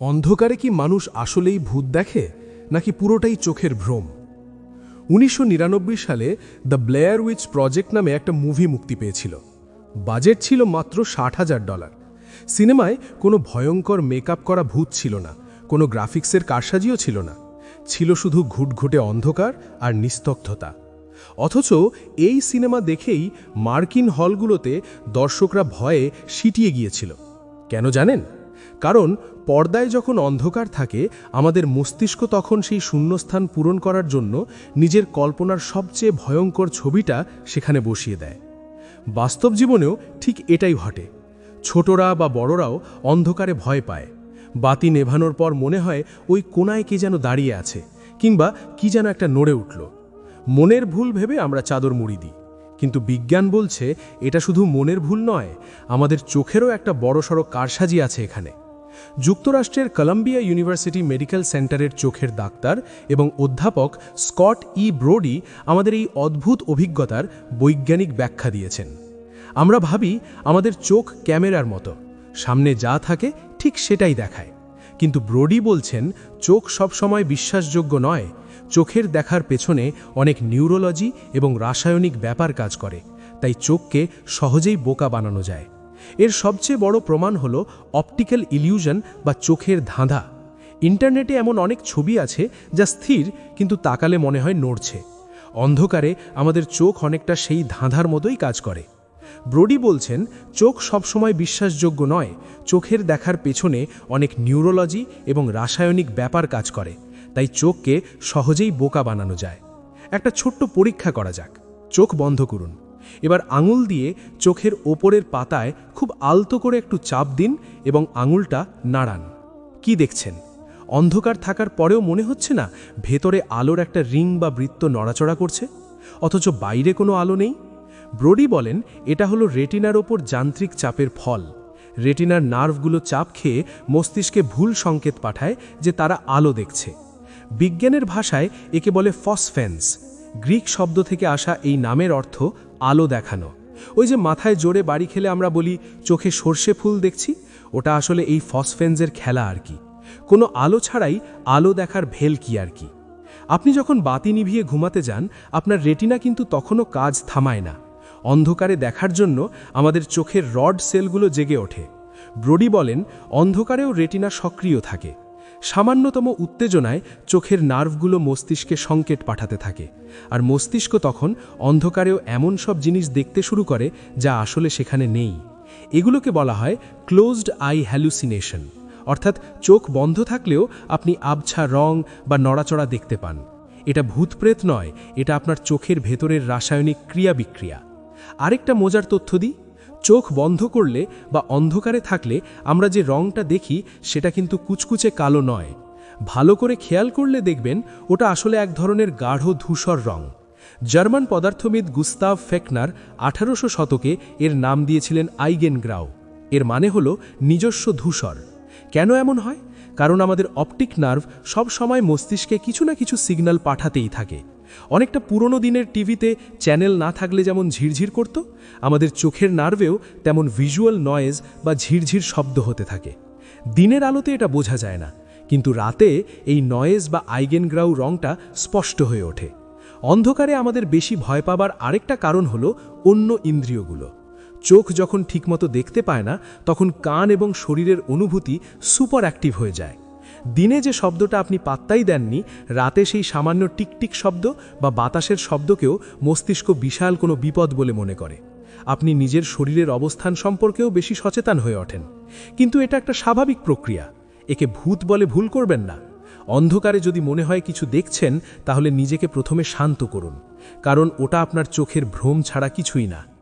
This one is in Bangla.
অন্ধকারে কি মানুষ আসলেই ভূত দেখে, নাকি পুরোটাই চোখের ভ্রম? উনিশশো নিরানব্বই সালে দ্য ব্লেয়ার উইচ প্রজেক্ট নামে একটা মুভি মুক্তি পেয়েছিল। বাজেট ছিল মাত্র ষাট হাজার ডলার। সিনেমায় কোনো ভয়ঙ্কর মেকআপ করা ভূত ছিল না, কোনো গ্রাফিক্সের কারসাজিও ছিল না। ছিল শুধু ঘুটঘুটে অন্ধকার আর নিস্তব্ধতা। অথচ এই সিনেমা দেখেই মার্কিন হলগুলোতে দর্শকরা ভয়ে সিটিয়ে গিয়েছিল। কেন জানেন? কারণ পর্দায় যখন অন্ধকার থাকে, আমাদের মস্তিষ্ক তখন সেই শূন্যস্থান পূরণ করার জন্য নিজের কল্পনার সবচেয়ে ভয়ঙ্কর ছবিটা সেখানে বসিয়ে দেয়। বাস্তব জীবনেও ঠিক এটাই ঘটে। ছোটরা বা বড়রাও অন্ধকারে ভয় পায়। বাতি নেভানোর পর মনে হয় ওই কোনায় কে যেন দাঁড়িয়ে আছে, কিংবা কি যেন একটা নড়ে উঠল। মনের ভুল ভেবে আমরা চাদর মুড়ি দিই। কিন্তু বিজ্ঞান বলছে এটা শুধু মনের ভুল নয়, আমাদের চোখেরও একটা বড়সড় কারসাজি আছে এখানে। যুক্তরাষ্ট্রের কলাম্বিয়া ইউনিভার্সিটি মেডিকেল সেন্টারের চোখের ডাক্তার এবং অধ্যাপক স্কট ই ব্রোডি আমাদের এই অদ্ভুত অভিজ্ঞতার বৈজ্ঞানিক ব্যাখ্যা দিয়েছেন। আমরা ভাবি আমাদের চোখ ক্যামেরার মতো, সামনে যা থাকে ঠিক সেটাই দেখায়। কিন্তু ব্রোডি বলছেন, চোখ সবসময় বিশ্বাসযোগ্য নয় চোখের দেখার পেছনে অনেক নিউরোলজি এবং রাসায়নিক ব্যাপার কাজ করে, তাই চোখকে সহজেই বোকা বানানো যায়। এর সবচেয়ে বড় প্রমাণ হল অপটিক্যাল ইলিউশন বা চোখের ধাঁধা। ইন্টারনেটে এমন অনেক ছবি আছে যা স্থির কিন্তু তাকালে মনে হয় নড়ছে। অন্ধকারে আমাদের চোখ অনেকটা সেই ধাঁধার মতোই কাজ করে। ব্রডি বলছেন, চোখ সবসময় বিশ্বাসযোগ্য নয়, চোখের দেখার পেছনে অনেক নিউরোলজি এবং রাসায়নিক ব্যাপার কাজ করে। তাই চোখকে সহজেই বোকা বানানো যায়। একটা ছোট্ট পরীক্ষা করা যাক। চোখ বন্ধ করুন। এবার আঙুল দিয়ে চোখের ওপরের পাতায় খুব আলতো করে একটু চাপ দিন এবং আঙুলটা নাড়ান। কি দেখছেন? অন্ধকার থাকার পরেও মনে হচ্ছে না ভেতরে আলোর একটা রিং বা বৃত্ত নড়াচড়া করছে? অথচ বাইরে কোনো আলো নেই? ব্রডি বলেন, এটা হলো রেটিনার ওপর যান্ত্রিক চাপের ফল। রেটিনার নার্ভগুলো চাপ খেয়ে মস্তিষ্কে ভুল সংকেত পাঠায় যে তারা আলো দেখছে। বিজ্ঞানের ভাষায় একে বলে ফসফেন্স। গ্রিক শব্দ থেকে আসা এই নামের অর্থ আলো দেখানো। ওই যে মাথায় জোরে বাড়ি খেলে আমরা বলি, চোখে সর্ষে ফুল দেখছি, ওটা আসলে এই ফসফেন্সের খেলা আর কি। কোনো আলো ছাড়াই আলো দেখার ভেল কি আর কি? আপনি যখন বাতি নিভিয়ে ঘুমাতে যান, আপনার রেটিনা কিন্তু তখনও কাজ থামায় না। অন্ধকারে দেখার জন্য আমাদের চোখের রড সেলগুলো জেগে ওঠে। ব্রডি বলেন, অন্ধকারেও রেটিনা সক্রিয় থাকে। সামান্যতম উত্তেজনায় চোখের নার্ভগুলো মস্তিষ্কে সংকেত পাঠাতে থাকে। আর মস্তিষ্ক তখন অন্ধকারেও এমন সব জিনিস দেখতে শুরু করে যা আসলে সেখানে নেই। এগুলোকে বলা হয় ক্লোজড আই হ্যালুসিনেশন অর্থাৎ চোখ বন্ধ থাকলেও আপনি আবছা রং বা নড়াচড়া দেখতে পান। এটা ভূতপ্রেত নয়, এটা আপনার চোখের ভেতরের রাসায়নিক ক্রিয়া বিক্রিয়া আরেকটা মজার তথ্য দিই। চোখ বন্ধ করলে বা অন্ধকারে থাকলে আমরা যে রংটা দেখি সেটা কিন্তু কুচকুচে কালো নয়। ভালো করে খেয়াল করলে দেখবেন ওটা আসলে এক ধরনের গাঢ় ধূসর রং। জার্মান পদার্থবিদ গুস্তাভ ফেকনার আঠারোশো শতকে এর নাম দিয়েছিলেন আইগেন গ্রাউ এর মানে হলো নিজস্ব ধূসর। কেন এমন হয়? কারণ আমাদের অপটিক নার্ভ সব সময় মস্তিষ্কে কিছু না কিছু সিগন্যাল পাঠাতেই থাকে। অনেকটা পুরনো দিনের টিভিতে চ্যানেল না থাকলে যেমন ঝিরঝির করত, আমাদের চোখের নার্ভেও তেমন ভিজুয়াল নয়েজ বা ঝিরঝির শব্দ হতে থাকে। দিনের আলোতে এটা বোঝা যায় না, কিন্তু রাতে এই নয়েজ বা আইগেনগ্রাউ রংটা স্পষ্ট হয়ে ওঠে। অন্ধকারে আমাদের বেশি ভয় পাবার আরেকটা কারণ হলো অন্য ইন্দ্রিয়গুলো। চোখ যখন ঠিকমতো দেখতে পায় না, তখন কান এবং শরীরের অনুভূতি সুপার অ্যাক্টিভ হয়ে যায়। দিনে যে শব্দটা আপনি পাত্তাই দেননি, রাতে সেই সামান্য টিকটিক শব্দ বা বাতাসের শব্দকেও মস্তিষ্ক বিশাল কোনো বিপদ বলে মনে করে। আপনি নিজের শরীরের অবস্থান সম্পর্কেও বেশি সচেতন হয়ে ওঠেন। কিন্তু এটা একটা স্বাভাবিক প্রক্রিয়া। একে ভূত বলে ভুল করবেন না। অন্ধকারে যদি মনে হয় কিছু দেখছেন, তাহলে নিজেকে প্রথমে শান্ত করুন। কারণ ওটা আপনার চোখের ভ্রম ছাড়া কিছুই না।